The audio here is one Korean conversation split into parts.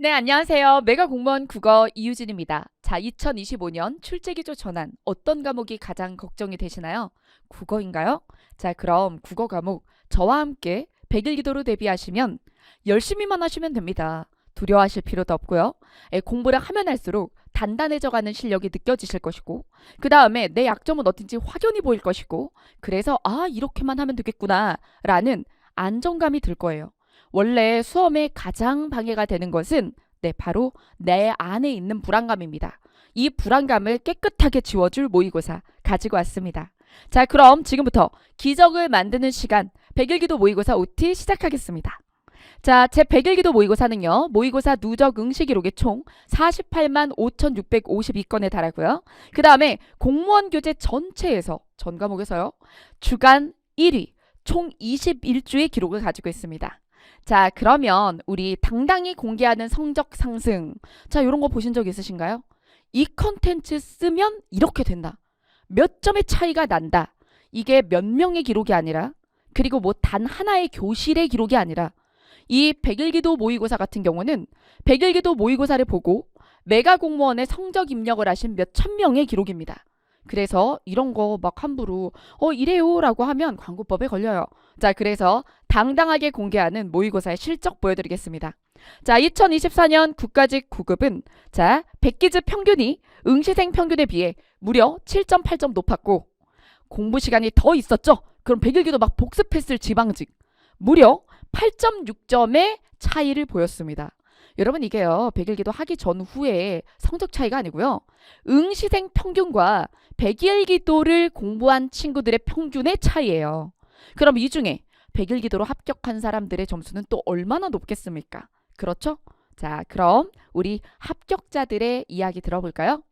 네, 안녕하세요. 메가 공무원 국어 이유진입니다. 자, 2025년 출제기조 전환 어떤 과목이 가장 걱정이 되시나요? 국어인가요? 자, 그럼 국어 과목 저와 함께 100일 기도로 대비하시면 열심히만 하시면 됩니다. 두려워하실 필요도 없고요. 에, 공부를 하면 할수록 단단해져가는 실력이 느껴지실 것이고 그 다음에 내 약점은 어딘지 확연히 보일 것이고 그래서 아 이렇게만 하면 되겠구나 라는 안정감이 들 거예요. 원래 수험에 가장 방해가 되는 것은 네, 바로 내 안에 있는 불안감입니다. 이 불안감을 깨끗하게 지워줄 모의고사 가지고 왔습니다. 자, 그럼 지금부터 기적을 만드는 시간 100일기도 모의고사 OT 시작하겠습니다. 자, 제 100일기도 모의고사는요. 모의고사 누적 응시 기록이 총 48만 5,652건에 달하고요. 그 다음에 공무원 교재 전체에서 전 과목에서요. 주간 1위 총 21주의 기록을 가지고 있습니다. 자, 그러면 우리 당당히 공개하는 성적 상승. 자, 이런 거 보신 적 있으신가요? 이 컨텐츠 쓰면 이렇게 된다. 몇 점의 차이가 난다. 이게 몇 명의 기록이 아니라 그리고 뭐 단 하나의 교실의 기록이 아니라 이 백일기도 모의고사 같은 경우는 백일기도 모의고사를 보고 메가 공무원의 성적 입력을 하신 몇 천 명의 기록입니다. 그래서 이런 거 막 함부로 어 이래요라고 하면 광고법에 걸려요. 자, 그래서 당당하게 공개하는 모의고사의 실적 보여드리겠습니다. 자, 2024년 국가직 9급은 자, 백기즈 평균이 응시생 평균에 비해 무려 7.8점 높았고 공부 시간이 더 있었죠. 그럼 백일기도 막 복습했을 지방직 무려 8.6점의 차이를 보였습니다. 여러분 이게요. 백일기도 하기 전후에 성적 차이가 아니고요. 응시생 평균과 백일기도를 공부한 친구들의 평균의 차이예요. 그럼 이 중에 백일기도로 합격한 사람들의 점수는 또 얼마나 높겠습니까? 그렇죠? 자, 그럼 우리 합격자들의 이야기 들어볼까요?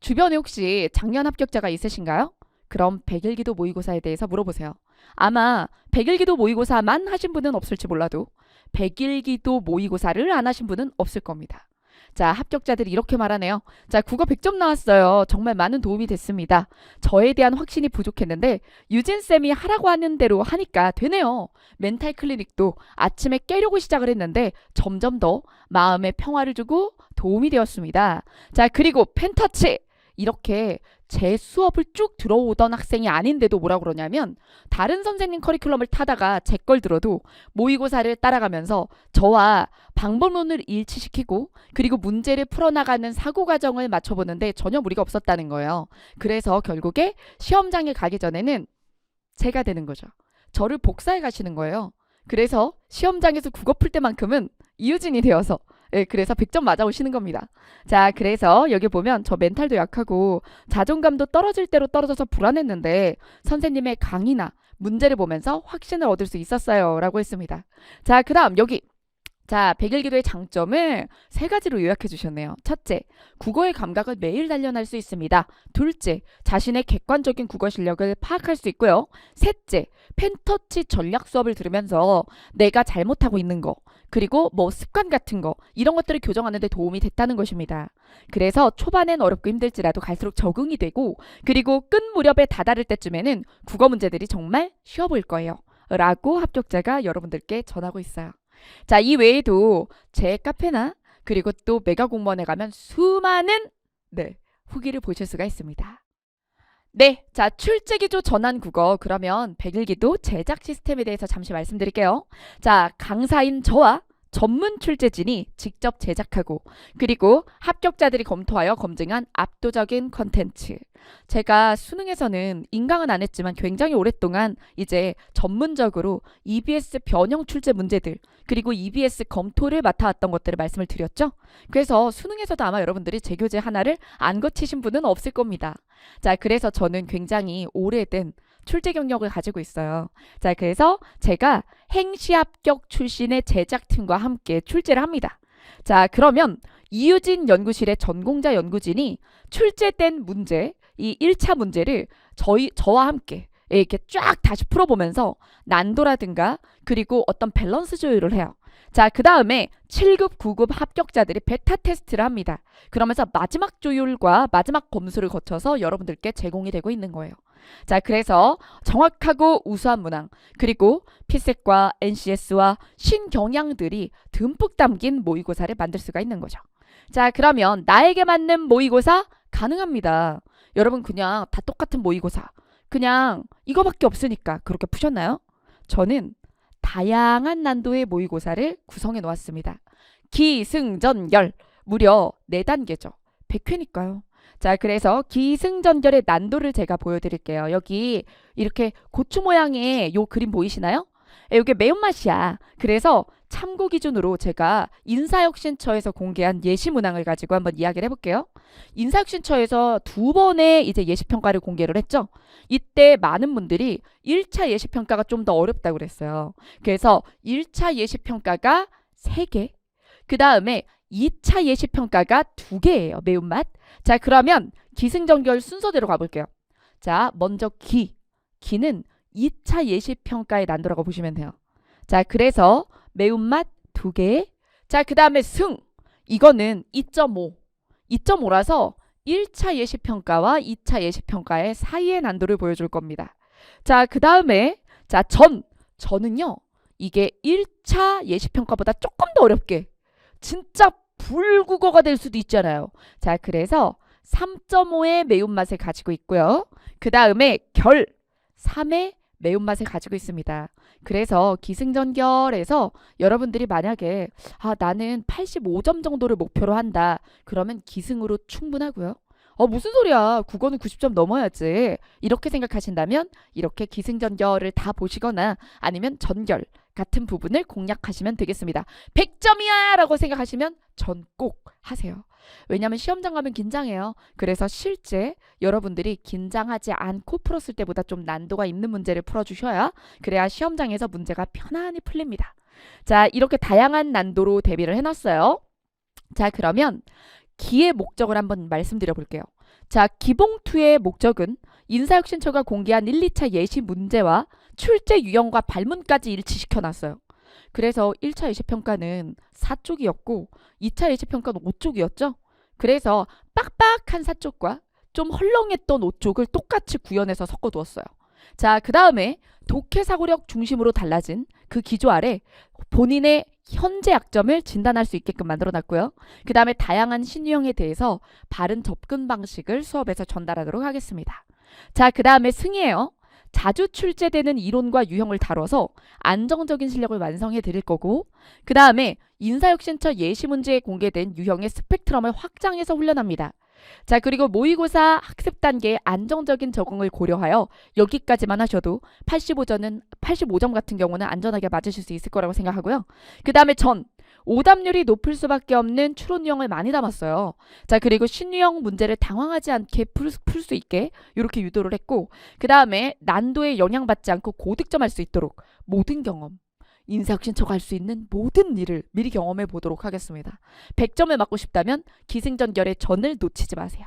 주변에 혹시 작년 합격자가 있으신가요? 그럼 백일기도 모의고사에 대해서 물어보세요. 아마 백일기도 모의고사만 하신 분은 없을지 몰라도 백일기도 모의고사를 안 하신 분은 없을 겁니다. 자, 합격자들이 이렇게 말하네요. 자, 국어 100점 나왔어요. 정말 많은 도움이 됐습니다. 저에 대한 확신이 부족했는데 유진쌤이 하라고 하는 대로 하니까 되네요. 멘탈 클리닉도 아침에 깨려고 시작을 했는데 점점 더 마음에 평화를 주고 도움이 되었습니다. 자, 그리고 펜터치! 이렇게 제 수업을 쭉 들어오던 학생이 아닌데도 뭐라 그러냐면 다른 선생님 커리큘럼을 타다가 제 걸 들어도 모의고사를 따라가면서 저와 방법론을 일치시키고 그리고 문제를 풀어나가는 사고 과정을 맞춰보는데 전혀 무리가 없었다는 거예요. 그래서 결국에 시험장에 가기 전에는 제가 되는 거죠. 저를 복사해 가시는 거예요. 그래서 시험장에서 국어 풀 때만큼은 이유진이 되어서 예, 그래서 100점 맞아 오시는 겁니다. 자, 그래서 여기 보면 저 멘탈도 약하고 자존감도 떨어질 대로 떨어져서 불안했는데 선생님의 강의나 문제를 보면서 확신을 얻을 수 있었어요. 라고 했습니다. 자, 그 다음 여기 자, 백일 기도의 장점을 세 가지로 요약해 주셨네요. 첫째, 국어의 감각을 매일 단련할 수 있습니다. 둘째, 자신의 객관적인 국어 실력을 파악할 수 있고요. 셋째, 펜터치 전략 수업을 들으면서 내가 잘못하고 있는 거, 그리고 뭐 습관 같은 거, 이런 것들을 교정하는 데 도움이 됐다는 것입니다. 그래서 초반엔 어렵고 힘들지라도 갈수록 적응이 되고, 그리고 끝 무렵에 다다를 때쯤에는 국어 문제들이 정말 쉬워 보일 거예요. 라고 합격자가 여러분들께 전하고 있어요. 자, 이 외에도 제 카페나 그리고 또 메가 공무원에 가면 수많은 네, 후기를 보실 수가 있습니다. 네, 자, 출제기조 전환 국어 그러면 백일기도 제작 시스템에 대해서 잠시 말씀드릴게요. 자, 강사인 저와 전문 출제진이 직접 제작하고 그리고 합격자들이 검토하여 검증한 압도적인 컨텐츠. 제가 수능에서는 인강은 안 했지만 굉장히 오랫동안 이제 전문적으로 EBS 변형 출제 문제들 그리고 EBS 검토를 맡아왔던 것들을 말씀을 드렸죠. 그래서 수능에서도 아마 여러분들이 제 교재 하나를 안 거치신 분은 없을 겁니다. 자, 그래서 저는 굉장히 오래된 출제 경력을 가지고 있어요. 자, 그래서 제가 행시 합격 출신의 제작팀과 함께 출제를 합니다. 자, 그러면 이유진 연구실의 전공자 연구진이 출제된 문제, 이 1차 문제를 저희 저와 함께 이렇게 쫙 다시 풀어보면서 난도라든가 그리고 어떤 밸런스 조율을 해요. 자, 그 다음에 7급, 9급 합격자들이 베타 테스트를 합니다. 그러면서 마지막 조율과 마지막 검수를 거쳐서 여러분들께 제공이 되고 있는 거예요. 자, 그래서 정확하고 우수한 문항, 그리고 피색과 NCS와 신경향들이 듬뿍 담긴 모의고사를 만들 수가 있는 거죠. 자, 그러면 나에게 맞는 모의고사 가능합니다. 여러분 그냥 다 똑같은 모의고사. 그냥 이거밖에 없으니까 그렇게 푸셨나요? 저는 다양한 난도의 모의고사를 구성해 놓았습니다. 기승전결 무려 4단계죠. 100회니까요. 자, 그래서 기승전결의 난도를 제가 보여드릴게요. 여기 이렇게 고추 모양의 요 그림 보이시나요? 이게 매운맛이야. 그래서 참고 기준으로 제가 인사혁신처에서 공개한 예시 문항을 가지고 한번 이야기를 해볼게요. 인사혁신처에서 두 번의 이제 예시평가를 공개를 했죠. 이때 많은 분들이 1차 예시평가가 좀 더 어렵다고 그랬어요. 그래서 1차 예시평가가 3개, 그 다음에 2차 예시평가가 2개예요. 매운맛. 자, 그러면 기승전결 순서대로 가볼게요. 자, 먼저 기. 기는 2차 예시평가의 난도라고 보시면 돼요. 자, 그래서 매운맛 2개. 자, 그 다음에 승. 이거는 2.5. 2.5라서 1차 예시평가와 2차 예시평가의 사이의 난도를 보여줄 겁니다. 자, 그 다음에 자, 전. 전은요. 이게 1차 예시평가보다 조금 더 어렵게 진짜 불국어가 될 수도 있잖아요. 자, 그래서 3.5의 매운맛을 가지고 있고요. 그 다음에 결 3의 매운맛을 가지고 있습니다. 그래서 기승전결에서 여러분들이 만약에 아 나는 85점 정도를 목표로 한다. 그러면 기승으로 충분하고요. 어 무슨 소리야? 국어는 90점 넘어야지. 이렇게 생각하신다면 이렇게 기승전결을 다 보시거나 아니면 전결 같은 부분을 공략하시면 되겠습니다. 100점이야! 라고 생각하시면 전 꼭 하세요. 왜냐하면 시험장 가면 긴장해요. 그래서 실제 여러분들이 긴장하지 않고 풀었을 때보다 좀 난도가 있는 문제를 풀어주셔야 그래야 시험장에서 문제가 편안히 풀립니다. 자, 이렇게 다양한 난도로 대비를 해놨어요. 자, 그러면 기의 목적을 한번 말씀드려 볼게요. 자, 기봉투의 목적은 인사혁신처가 공개한 1, 2차 예시 문제와 출제 유형과 발문까지 일치시켜 놨어요. 그래서 1차 예시평가는 4쪽이었고 2차 예시평가는 5쪽이었죠. 그래서 빡빡한 4쪽과 좀 헐렁했던 5쪽을 똑같이 구현해서 섞어두었어요. 자, 그 다음에 독해 사고력 중심으로 달라진 그 기조 아래 본인의 현재 약점을 진단할 수 있게끔 만들어 놨고요. 그 다음에 다양한 신유형에 대해서 바른 접근 방식을 수업에서 전달하도록 하겠습니다. 자, 그 다음에 승이에요. 자주 출제되는 이론과 유형을 다뤄서 안정적인 실력을 완성해 드릴 거고 그 다음에 인사혁신처 예시 문제에 공개된 유형의 스펙트럼을 확장해서 훈련합니다. 자 그리고 모의고사 학습 단계의 안정적인 적응을 고려하여 여기까지만 하셔도 85점은 85점 같은 경우는 안전하게 맞으실 수 있을 거라고 생각하고요. 그 다음에 전 오답률이 높을 수밖에 없는 추론 유형을 많이 담았어요. 자 그리고 신유형 문제를 당황하지 않게 풀 수 있게 이렇게 유도를 했고 그 다음에 난도에 영향받지 않고 고득점할 수 있도록 모든 경험 인사혁신처가 할수 있는 모든 일을 미리 경험해 보도록 하겠습니다. 100점을 맞고 싶다면 기승전결의 전을 놓치지 마세요.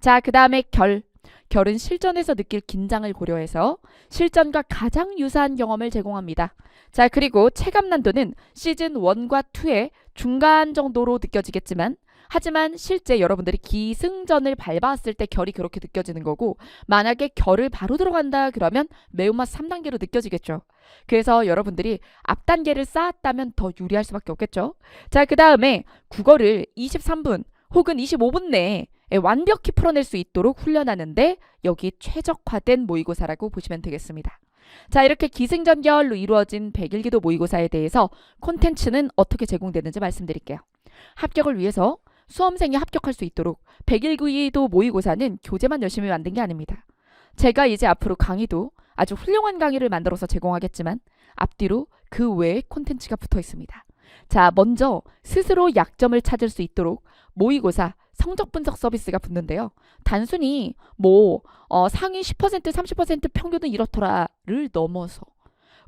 자, 그 다음에 결. 결은 실전에서 느낄 긴장을 고려해서 실전과 가장 유사한 경험을 제공합니다. 자, 그리고 체감 난도는 시즌 1과 2의 중간 정도로 느껴지겠지만 하지만 실제 여러분들이 기승전을 밟았을 때 결이 그렇게 느껴지는 거고 만약에 결을 바로 들어간다 그러면 매운맛 3단계로 느껴지겠죠. 그래서 여러분들이 앞 단계를 쌓았다면 더 유리할 수밖에 없겠죠. 자, 그 다음에 국어를 23분 혹은 25분 내에 완벽히 풀어낼 수 있도록 훈련하는데 여기 최적화된 모의고사라고 보시면 되겠습니다. 자, 이렇게 기승전결로 이루어진 백일기도 모의고사에 대해서 콘텐츠는 어떻게 제공되는지 말씀드릴게요. 합격을 위해서 수험생이 합격할 수 있도록 백일기도 모의고사는 교재만 열심히 만든 게 아닙니다. 제가 이제 앞으로 강의도 아주 훌륭한 강의를 만들어서 제공하겠지만 앞뒤로 그 외에 콘텐츠가 붙어 있습니다. 자, 먼저 스스로 약점을 찾을 수 있도록 모의고사 성적 분석 서비스가 붙는데요. 단순히 뭐 어, 상위 10% 30% 평균은 이렇더라를 넘어서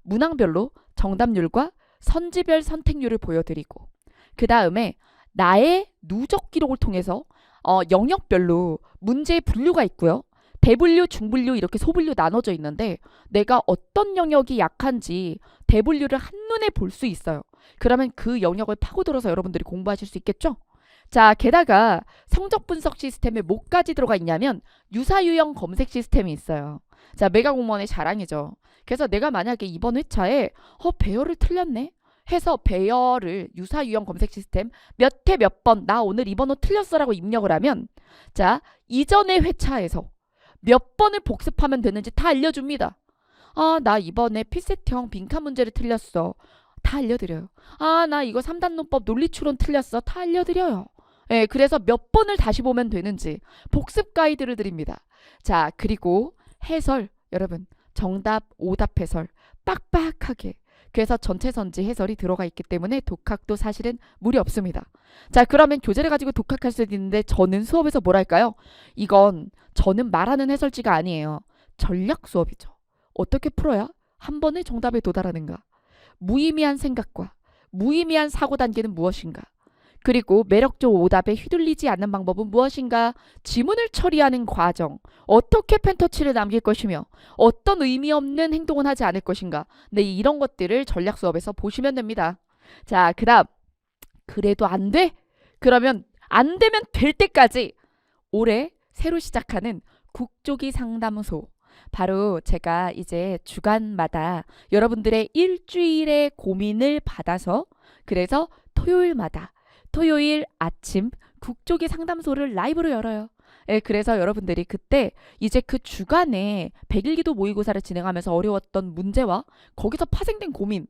문항별로 정답률과 선지별 선택률을 보여드리고 그 다음에 나의 누적 기록을 통해서 어, 영역별로 문제의 분류가 있고요. 대분류, 중분류 이렇게 소분류 나눠져 있는데 내가 어떤 영역이 약한지 대분류를 한눈에 볼 수 있어요. 그러면 그 영역을 파고들어서 여러분들이 공부하실 수 있겠죠? 자, 게다가 성적 분석 시스템에 뭐까지 들어가 있냐면 유사유형 검색 시스템이 있어요. 자, 메가 공무원의 자랑이죠. 그래서 내가 만약에 이번 회차에 어 배열을 틀렸네 해서 배열을 유사 유형 검색 시스템 몇 회 몇 번 나 오늘 이번 호 틀렸어라고 입력을 하면 자, 이전의 회차에서 몇 번을 복습하면 되는지 다 알려줍니다. 아, 나 이번에 피셋형 빈칸 문제를 틀렸어. 다 알려드려요. 아, 나 이거 3단 논법 논리추론 틀렸어. 다 알려드려요. 예, 그래서 몇 번을 다시 보면 되는지 복습 가이드를 드립니다. 자, 그리고 해설, 여러분, 정답, 오답 해설 빡빡하게. 그래서 전체 선지 해설이 들어가 있기 때문에 독학도 사실은 무리 없습니다. 자, 그러면 교재를 가지고 독학할 수도 있는데 저는 수업에서 뭐랄까요? 이건 저는 말하는 해설지가 아니에요. 전략 수업이죠. 어떻게 풀어야 한 번에 정답에 도달하는가? 무의미한 생각과 무의미한 사고 단계는 무엇인가? 그리고 매력적 오답에 휘둘리지 않는 방법은 무엇인가? 지문을 처리하는 과정, 어떻게 펜터치를 남길 것이며 어떤 의미 없는 행동은 하지 않을 것인가? 네, 이런 것들을 전략 수업에서 보시면 됩니다. 자, 그다음 그래도 안 돼? 그러면 안 되면 될 때까지 올해 새로 시작하는 국조기 상담소 바로 제가 이제 주간마다 여러분들의 일주일의 고민을 받아서 그래서 토요일마다 토요일 아침 국조기 상담소를 라이브로 열어요. 예, 그래서 여러분들이 그때 이제 그 주간에 백일기도 모의고사를 진행하면서 어려웠던 문제와 거기서 파생된 고민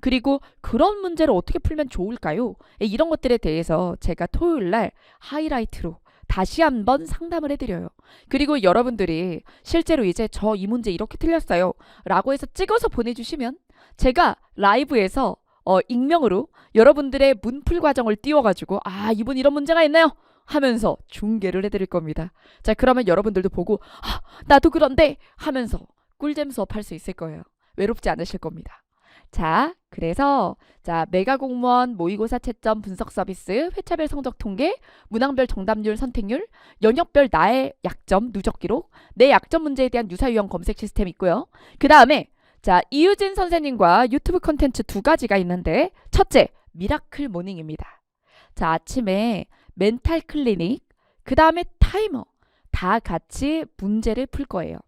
그리고 그런 문제를 어떻게 풀면 좋을까요? 예, 이런 것들에 대해서 제가 토요일 날 하이라이트로 다시 한번 상담을 해드려요. 그리고 여러분들이 실제로 이제 저 이 문제 이렇게 틀렸어요. 라고 해서 찍어서 보내주시면 제가 라이브에서 어, 익명으로 여러분들의 문풀 과정을 띄워가지고 아 이분 이런 문제가 있나요? 하면서 중계를 해드릴 겁니다. 자 그러면 여러분들도 보고 아 나도 그런데 하면서 꿀잼 수업 할 수 있을 거예요. 외롭지 않으실 겁니다. 자 그래서 자 메가 공무원 모의고사 채점 분석 서비스 회차별 성적 통계 문항별 정답률 선택률 영역별 나의 약점 누적 기록 내 약점 문제에 대한 유사 유형 검색 시스템 있고요. 그 다음에 자, 이유진 선생님과 유튜브 컨텐츠 두 가지가 있는데 첫째, 미라클 모닝입니다. 자, 아침에 멘탈 클리닉, 그 다음에 타이머 다 같이 문제를 풀 거예요.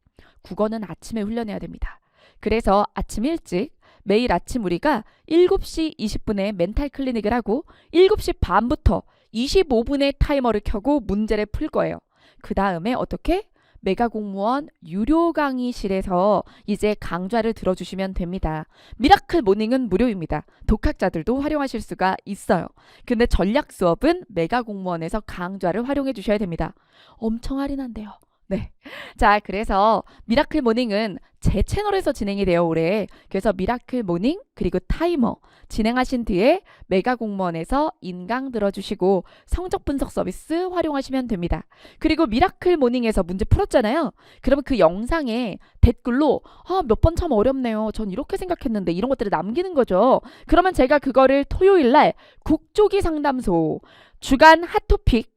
국어는 아침에 훈련해야 됩니다. 그래서 아침 일찍 매일 아침 우리가 7시 20분에 멘탈 클리닉을 하고 7시 반부터 25분의 타이머를 켜고 문제를 풀 거예요. 그 다음에 어떻게? 메가 공무원 유료 강의실에서 이제 강좌를 들어주시면 됩니다. 미라클 모닝은 무료입니다. 독학자들도 활용하실 수가 있어요. 근데 전략 수업은 메가 공무원에서 강좌를 활용해 주셔야 됩니다. 엄청 할인한대요. 네. 자, 그래서 미라클 모닝은 제 채널에서 진행이 돼요, 올해. 그래서 미라클 모닝, 그리고 타이머 진행하신 뒤에 메가 공무원에서 인강 들어주시고 성적 분석 서비스 활용하시면 됩니다. 그리고 미라클 모닝에서 문제 풀었잖아요. 그러면 그 영상에 댓글로 아, 몇 번 참 어렵네요. 전 이렇게 생각했는데 이런 것들을 남기는 거죠. 그러면 제가 그거를 토요일 날 국조기 상담소 주간 핫토픽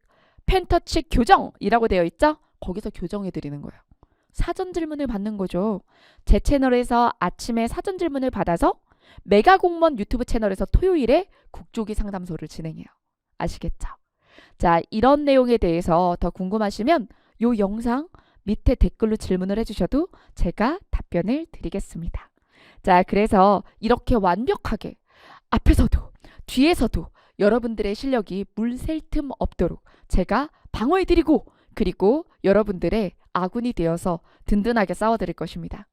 펜터치 교정이라고 되어 있죠? 거기서 교정해 드리는 거예요. 사전 질문을 받는 거죠. 제 채널에서 아침에 사전 질문을 받아서 메가 공무원 유튜브 채널에서 토요일에 국조기 상담소를 진행해요. 아시겠죠? 자, 이런 내용에 대해서 더 궁금하시면 요 영상 밑에 댓글로 질문을 해주셔도 제가 답변을 드리겠습니다. 자, 그래서 이렇게 완벽하게 앞에서도 뒤에서도 여러분들의 실력이 물샐 틈 없도록 제가 방어해드리고 그리고 여러분들의 아군이 되어서 든든하게 싸워드릴 것입니다.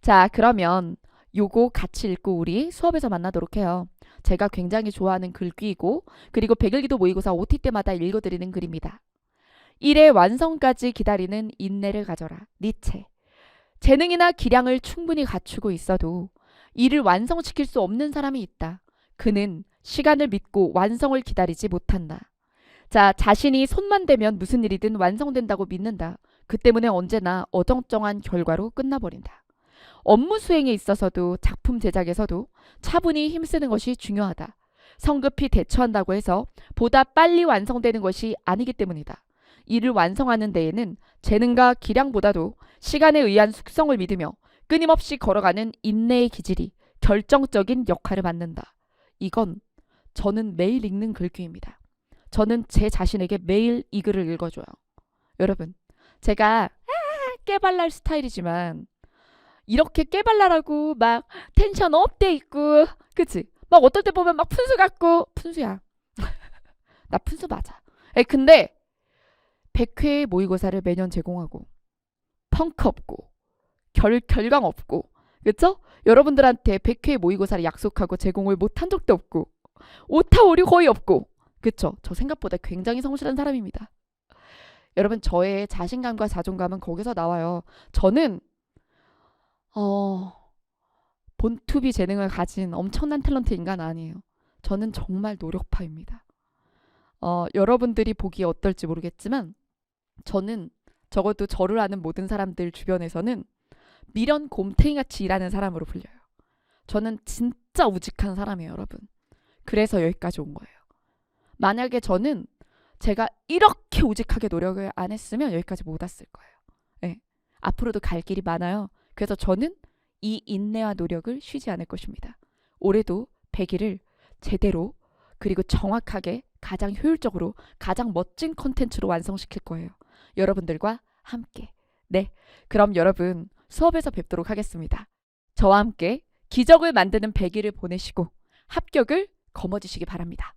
자, 그러면 요거 같이 읽고 우리 수업에서 만나도록 해요. 제가 굉장히 좋아하는 글귀이고 그리고 백일기도 모의고사 OT 때마다 읽어드리는 글입니다. 일의 완성까지 기다리는 인내를 가져라. 니체. 재능이나 기량을 충분히 갖추고 있어도 일을 완성시킬 수 없는 사람이 있다. 그는 시간을 믿고 완성을 기다리지 못한다. 자, 자신이 손만 대면 무슨 일이든 완성된다고 믿는다. 그 때문에 언제나 어정쩡한 결과로 끝나버린다. 업무 수행에 있어서도 작품 제작에서도 차분히 힘쓰는 것이 중요하다. 성급히 대처한다고 해서 보다 빨리 완성되는 것이 아니기 때문이다. 이를 완성하는 데에는 재능과 기량보다도 시간에 의한 숙성을 믿으며 끊임없이 걸어가는 인내의 기질이 결정적인 역할을 맡는다. 이건 저는 매일 읽는 글귀입니다. 저는 제 자신에게 매일 이 글을 읽어줘요. 여러분, 제가 아, 깨발랄 스타일이지만 이렇게 깨발랄하고 막 텐션 업돼 있고 그치? 막 어떨 때 보면 막 푼수 같고 푼수야. 나 푼수 맞아. 에 근데 100회 모의고사를 매년 제공하고 펑크 없고 결, 결강 없고 그쵸? 여러분들한테 100회 모의고사를 약속하고 제공을 못한 적도 없고 오타 오류 거의 없고 그쵸? 저 생각보다 굉장히 성실한 사람입니다. 여러분 저의 자신감과 자존감은 거기서 나와요. 저는 어 본투비 재능을 가진 엄청난 탤런트 인간 아니에요. 저는 정말 노력파입니다. 어, 여러분들이 보기에 어떨지 모르겠지만 저는 적어도 저를 아는 모든 사람들 주변에서는 미련 곰탱이같이 일하는 사람으로 불려요. 저는 진짜 우직한 사람이에요, 여러분. 그래서 여기까지 온 거예요. 만약에 저는 제가 이렇게 우직하게 노력을 안 했으면 여기까지 못 왔을 거예요. 예. 앞으로도 갈 길이 많아요. 그래서 저는 이 인내와 노력을 쉬지 않을 것입니다. 올해도 100일을 제대로 그리고 정확하게 가장 효율적으로 가장 멋진 컨텐츠로 완성시킬 거예요. 여러분들과 함께. 네. 그럼 여러분 수업에서 뵙도록 하겠습니다. 저와 함께 기적을 만드는 100일을 보내시고 합격을 거머쥐시기 바랍니다.